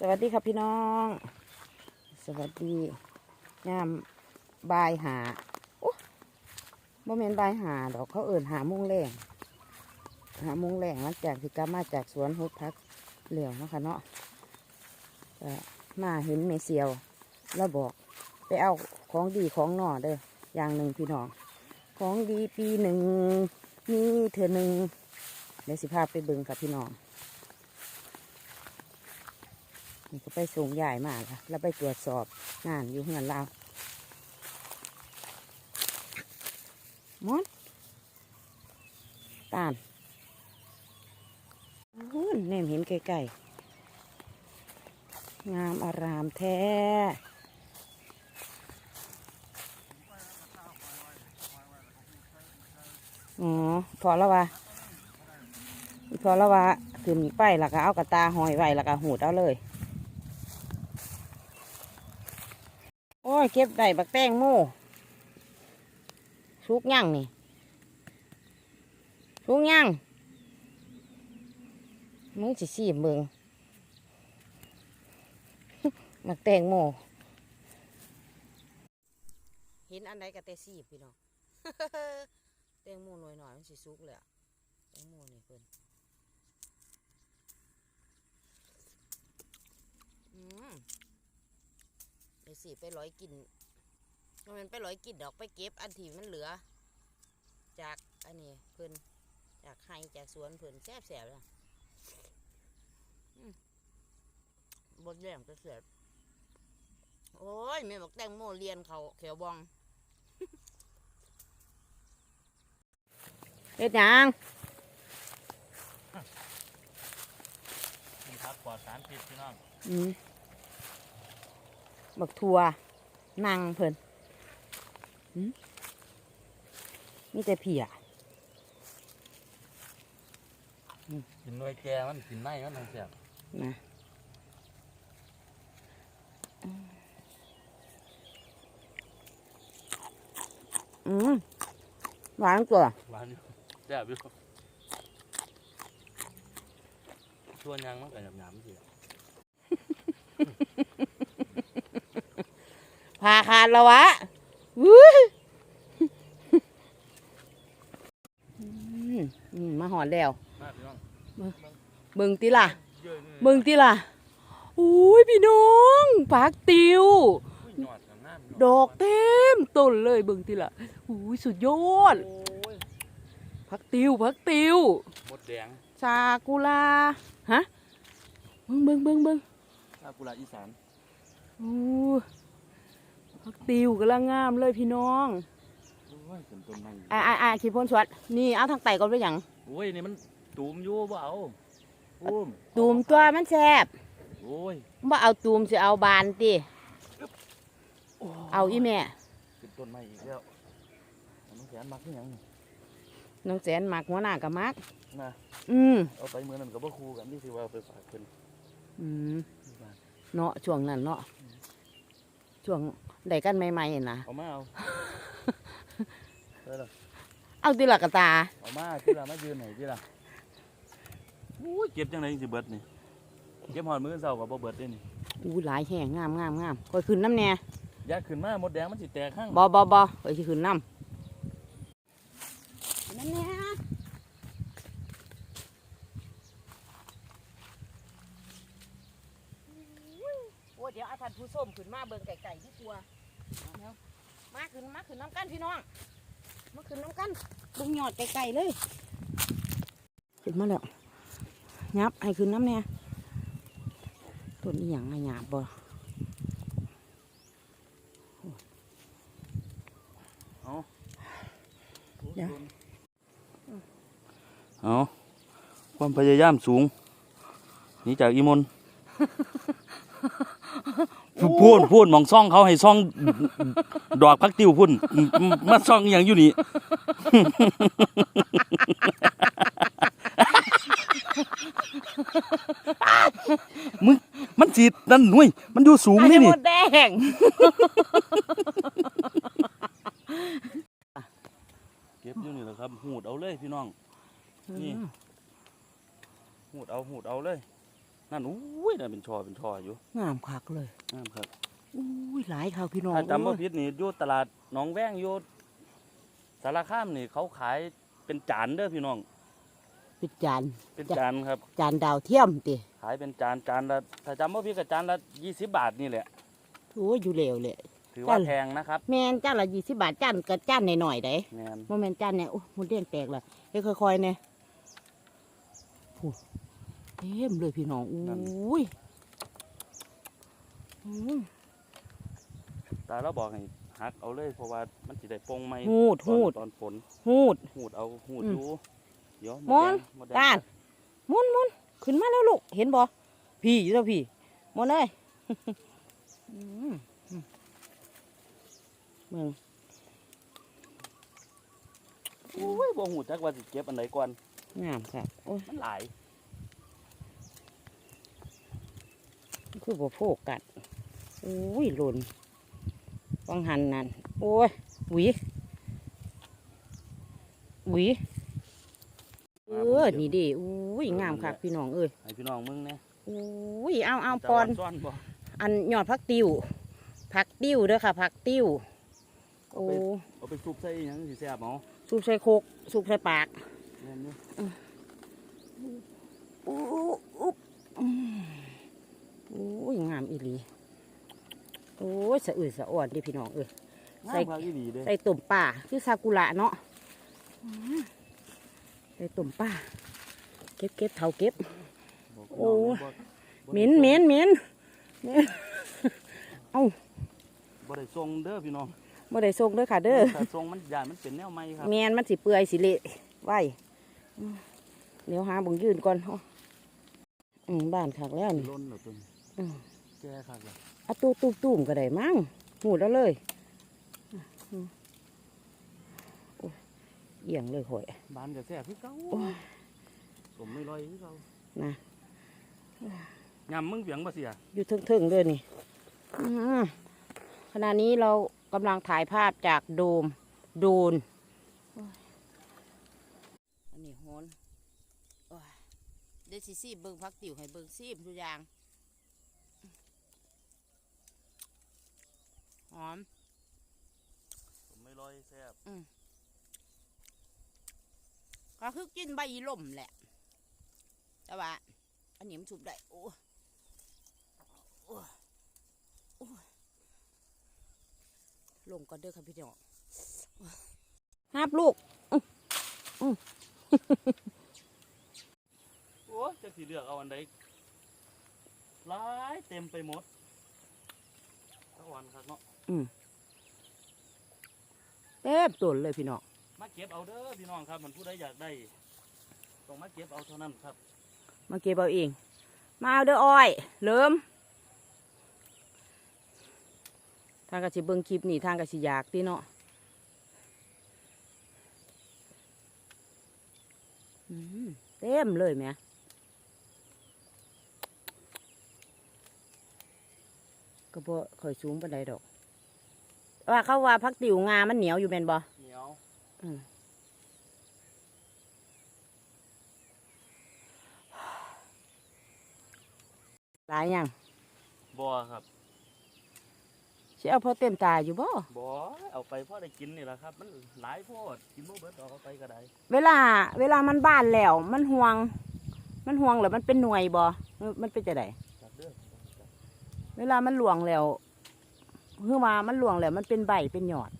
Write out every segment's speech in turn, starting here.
สวัสดีครับพี่น้อง สวัสดียามบายหาโอ้บ่แม่นบายหาดอกเขาเอิ่นหามุงแรงหามุงแรงหลังจากที่กลับมาจากสวนฮุดพักเหลียวนะคะเนาะมาเห็นเมเซียวแล้วบอกไปเอาของดีของหน่อเด้ออย่างหนึ่งพี่น้อง ของดีปีหนึ่งมีเธอหนึ่งเดี๋ยวสิพาไปบิ่งครับพี่น้อง นี่ก็ไปส่งยายมาค่ะแล้วไปตรวจสอบงานอยู่เงินเรามอนตาลอื้อเนมเห็นไกลๆงามอารามแท้อ๋อพอแล้ววะพอแล้ววะขึ้นไปแล้วก็เอากระตาหอยไว้แล้วก็หูดเอาเลย โอ้ ยเก็บได้บักแตงโมสุกย่างนี่สุกย่างมึงสิสีเบิงบักแตงโมเห็นอันใดก็แต่สีบพี่น้องแตงโมหน่อยหน่อยมันสิสุกเลยอะแตงโมนี่เพิ่นอืม เดี๋ยวสิไปร้อยกินมันไปร้อยกินดอกไปเก็บอันที่มันเหลือ จากอันนี้เพิ่นจากไฮจากสวนเพิ่นแซ่บแสบเลยอืมบดแดงจะเสียบโอ้ยแม่บอกแตงโมเรียนเขาเขียวบองเฮ็ดหยังนี่ครับปลอดสารพิษพี่น้องอืม บักทัวนั่งเพิ่นอืมมีแต่เผียกินหน่วยแกมันกินไนมันทั้งเสียบนะอืมหวานกว่าหวานอยู่แซ่บอยู่ชวนยังมันก็หยาบหยาบๆเสีย พาขาดแล้ววะวุ้ยอืมอืมมาหอดแล้วมาพี่น้องเบิ่งติล่ะเยอะเลยเบิ่งติล่ะอุ้ยพี่น้องผักติวอุ้ยยอดกับงามดอกเต็มต้นเลยเบิ่งติล่ะอุ้ยสุดยอดโอ้ยผักติวผักติวหมดแดงซากุระฮะเบิ่งเบิ่งเบิ่งเบิ่งซากุระอีสานอู้ ผักติวกำลังงามเลยพี่น้องโอ้ยเป็นต้นไม้อ่าอ่าอ่าขีดพ่นสวัสดนี่เอาทางไตก่อนไปหยังโอ้ยนี่มันตูมอยู่บ่เอาตูมตูมตัวมันแซ่บโอ้ยบ่เอาตูมสิเอาบานติเอาอีแม่เป็นต้นไม้อีกแล้วน้องแขนมักที่ยังนี่น้องแสนมักหัวหน้ากับมัก นะอืมเอาไปเมื่อนั้นก็บ่คู่กันที่สิว่าเอาไปฝากเพิ่นอืมที่บ้านเนาะช่วงนั้นเนาะ ช่วงได้กันใหม่ๆนะเอามาเอาได้ละเอาติละกะตาเอามาที่ละมายืนไหนที่ละอุ้ยเก็บจังไดสิเบิดนี่เก็บหอดมือเสากับบ่เบิดเด้นี่อู้หลายแห้งงามงามงามคอยขึ้นน้ำแน่อยากขึ้นมาหมดแดงมันสิแตกข้างบ่บ่บ่คอยสิขึ้นน้ำนั่นแน่โอ้ยเดี๋ยวอาท่านผู้ส้มขึ้นมาเบิ่งไก่ๆที่ตัวเดี๋ยวมาขึ้นมาขึ้นน้ำกันพี่น้องมาขึ้นน้ำ กันเบิ่งยอดไก่ๆเลย ขึ้นมาแล้วยับให้ขึ้นน้ำแน่ต้นอีหยังอะหยาบบ่เอาเดี๋ยวเอาความพยายามสูงหนี่จากอีมน พูดพูดมองซ่องเขาให้ซ่อง ดอกพักติวพุ่นมาซ่องอหย่างอยู่นี่ มึงมันสีนั่นหนุ่ยมันอยู่สูงนี่นี่ไอ้มดแดง เก็บอยู่นี่แหละครับ หูดเอาเลยพี่น้อง นี่ หูดเอาหูดเอาเลย นั่นอุ้ยนั่นเป็นช่อเป็นช่ออยู่งามคักเลยงามครับอุ้ยหลายค่ะพี่น้องถ้าจำบ่โอ้ยผิดนี่อยู่ตลาดหนองแว้งอยู่สารคามนี่เขาขายเป็นจานเด้อพี่น้อง เป็นจาน เป็นจานครับ จานดาวเทียมติขายเป็นจานจานละถ้าจำบ่ผิดก็จานละ20บาทนี่แหละโอ้ยอยู่เหลวเลยถือว่าจานแพงนะครับ แม่นจานละยี่สิบบาทจานกับจานหน่อยๆได้แม่นโมเมนจานเนี่ยโอ้หมดเรียงแตกละเฮ้ยค่อยๆเนี่ยโอ้เต็มเลยพี่น้องอุ้ยอืมตาเราบอกให้หักเอาเลยเพราะว่ามันสิได้ปงไหมหูดตอนหูดตอนฝนหูดหูดเอาหูดอืมอยู่เดี๋ยวมอนดแดงมดแดงตาลมุนมุนขึ้นมาแล้วลูกเห็นบ่พี่อยู่แล้วพี่มอนเลยอืมอืมมึงโอ้ยบ่หูจักว่าสิเก็บอันไหนก่อนงามค่ะโอ้ยมันหลาย คือบ่โฟกัสอุ้ยหล่นวังหันนั่นโอ้ยหวีหวีเออนี่ดิอุ้ยงามค่ะพี่น้องเอ้ยให้พี่น้องมึงแหน่อุ้ยเอาเอาจะปอนซ่อนบ่อันยอดผักติ้วผักติ้วเด้อค่ะผักติ้วโอ้เอาไปซุปใส่อิหยังสิแซ่บเนาะสูบใส่โคกสูบใส่ปากแม่นอยู่อู้ อุ๊บอืมอุ้ยงามอีหลีโอ้ยสะอืดสะอ่อนดิพี่น้องเอ้ยใส่ใส่ผักอีหลีเด้ใส่ตุ่มป่าคือซากุระเนาะอืมใส่ตุ่มป่าเก็บเก็บเท่าเก็บบอกโอ้พี่น้งบ่บ่เหม็นเหม็นเหม็นเหม็นบ่ได้ส่งเด้อพี่น้องบ่ได้ส่งเด้อค่ะเด้อถ้าส่งมันยานมันเป็นแนวใหม่ครับแมนมันสิเปื่อยสิเละไว้อืมเดี๋ยวหาเบึงยืนก่อนเอาอืมบ้านขักแล้วนี่ล้น แล้วตัวนี้อืมแก่คักแล้วเอาตู้ตุ้มตุ้มๆก็ได้มั้งหูดแล้วเลยอืมโอ้ยเอียงเลยข่อยบ้านก็แซ่บคือเก่าโอ้ยสมไม่ลอยคือเก่านะยำมึงเบียงบ่เสีย อยู่เทิงๆเลยนี่อืมขณะนี้เรากำลังถ่ายภาพจากโดม โดนโอ้ยอันนี้โหนโอ้ยเดี๋ยวสิซีบเบิ่งพักติ๋วให้เบิ่งซีบทุกอย่าง หอมสมไม่ลอยแซ่บก็คือกินใบอีล่มแหละ แต่ว่า อันนี้มันสุบได้ โอ้โอ้โอ้ลงก่อนเด้อค่ะพี่น้องห้าบลูกโอ้ยจะสิเลือกเอาอันใดหลายเต็มไปหมดตะวันครับเนาะ เต็มต้นเลยพี่น้อง มาเก็บเอาเด้อพี่น้องครับ มันผู้ใดอยากได้ต้องมาเก็บเอาเท่านั้นครับ มาเก็บเอาเอง มาเอาเด้ออ้อยเริ่มทางกะสิเบิ่งคลิปนี่ทางกะสิอยากติเนาะอืมเต็มเลยแหม่ก็บ่ค่อยสูงปานใดดอก ว่าเขาว่าพักติ๋วงามันเหนียวอยู่แม่นบ่เหนียวอืมหลายยังบ่ครับสิเอาพอเต็มตาอยู่บ่บ่เอาไปพอได้กินนี่แหละครับ มันหลายโพดกินบ่เบิดเอาไปก็ได้ เวลา เวลามันบ้านแล้ว มันห่วง มันห่วงแล้วมันเป็นหน่วยบ่เออมันเป็นจะไดจับเด้อเวลามันหลวงแล้ว คือว่ามันหลวงแล้วมันเป็นใบเป็นยอด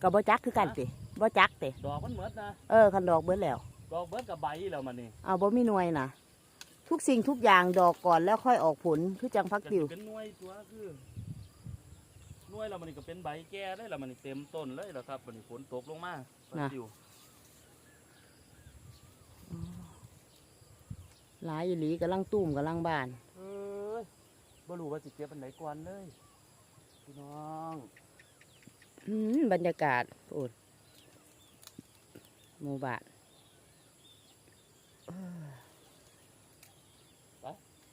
ก็บ่จักคือกันติบ่จักติดอกมันเหมือดนะเออคันดอกเบิดแล้วดอกเบิดกับใบแล้วมันนี่เอาบ่มีหน่วยนะทุกสิ่งทุกอย่างดอกก่อนแล้วค่อยออกผลคือจังพักก็ติวสิเป็นหน่วยตัวคือหน่วยแล้วมันนี่ก็เป็นใบแก่ได้แล้วมันนี่เต็มต้นเลยแล้วครับมันนี่ฝนตกลงมาก็สิวหลายอีหลีกำลังตุ้มกำลังบานเอ้ย บ่รู้ว่าสิเก็บอันไหนก่อนเลยพี่น้องอืมบรรยากาศโอ้ยหมู่บ้าน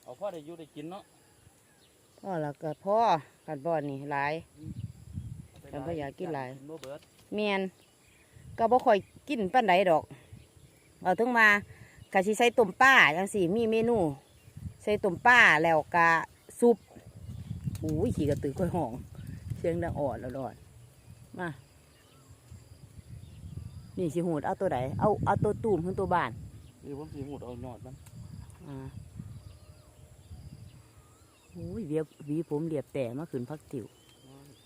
เอาพ่อได้อยู่ได้กินเนาะพ่อแล้วก็พ่อกันบ่อนนี่หลายเไปแต่บ่อยากกินหลายกินบ่เบิดเมียนก็บ่ค่อยกินปานใดดอกเอาถึงมากะสิใส่ต้มป้าจังสี่มีเมนู ใส่ต้มป้าแล้วกะ ซุปอุ้ยขี่กระตือก้อยหอง เสียงดังอ่อนแล้วดอนมา นี่สิหูดเอาตัวไหนเอาเอาตัวตูมขึ้นตัวบานนี่ผมสีหมุดเอายอดมันอ่าอุ้ยเวียบหวีผมเรียบแต่มาขึ้นพักติว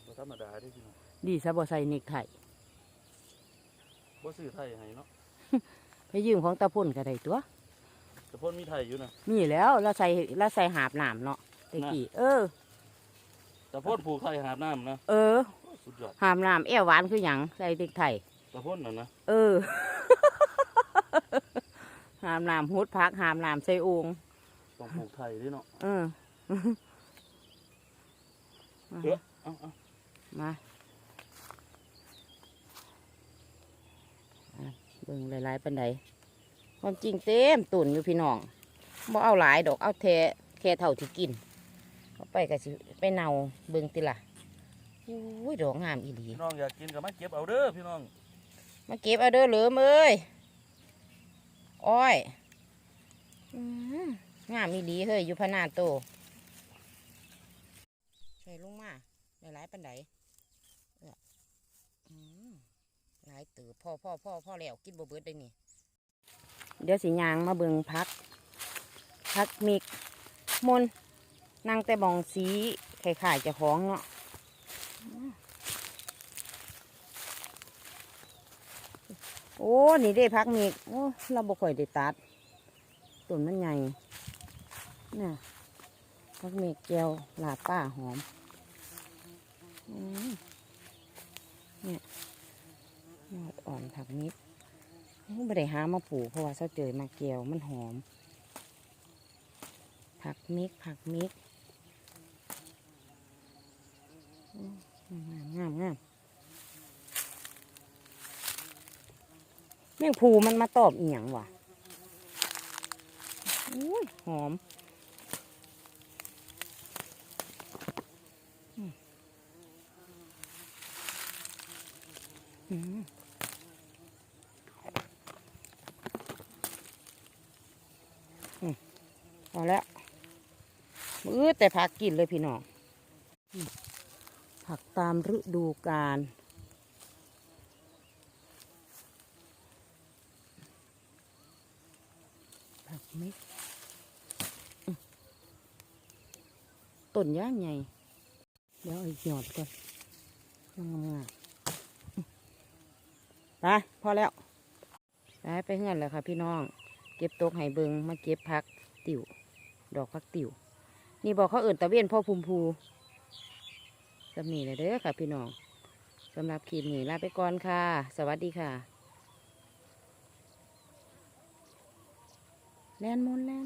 บ่ธรรมดาเด้พี่น้องดีซะบ่ใส่เนกไทบ่ซื้อไทยให้เนาะไปยืมของตาพ่นก็ได้ตัวแต่พ่นมีไทยอยู่นะมีแล้วเราใส่เราใส่หาบหนามเนาะ ตะกี้เออแต่พ่นผูกไทยหาบน้ำนะเออสุดยอดหามหนามแอวหวานคือหยังใส่เด็กไทยแต่พ่นน่ะนะเออ หามหนามฮุดพักหามหนามใส่โองค์ต้องผูกไทยเด้เนาะเออเออเอาเอามาอะเบิ่งหลายๆปันใดความจริงเต็มตุ่นอยู่พี่น้องบ่เอาหลายดอกเอาแท้แค่เท่าที่กินเอา ไปก็สิไปเนาเบิ่งติล่ะอุ้ยดอกงามอีหลีพี่น้องอยากกินก็มาเก็บเอาเด้อพี่น้องมาเก็บเอาเด้อเหลือมเอ้ยอ้อยอื้องามอีหลีเฮ้ยอยู่พะนาโตใส่ลงมาหลายๆปันใดเอื้ออื้อหลายตือพ่อพ่อพ่อพ่อแล้วกินบ่เบิดได้นี่เดี๋ยวสิยางมาเบิงพักพักมิกมน นั่งแต่บองสีไข่ไข่จะของเนาะโอ้ นี่ได้พักมิกโอ้เราบ่ค่อยได้ตัดต้นมันใหญ่เนี่ยพักมิกแก้วลาป้าหอมเนี่ยยอดอ่อนผักมิกไม่ได้หามาปลูกเพราะว่าเสาเจอมาเกลียวมันหอม ผักมิกผักมิกอืม งามงามงามแมงภูมันมาตอบเอียงว่ะอุ้ยหอมอืมอืมพอแล้วมือแต่ผักกินเลยพี่น้องอืม ผักตามฤดูกาลผักเม็ดต้นย่างไงเดี๋ยวเอาอีกหยอดก่อนงามๆอืมไปพอแล้วไปไปเฮือนแล้วค่ะพี่น้อง เก็บตกไห้เบิงมาเก็บพักติ๋วดอกพักติ๋วนี่บอกเขาเอื่นตะเวียนพ่อภูมิภู สำนีเลยเด้อค่ะ พี่น้องสำหรับคลิปนี้ลาไปก่อนค่ะ สวัสดีค่ะ แลนมนแลน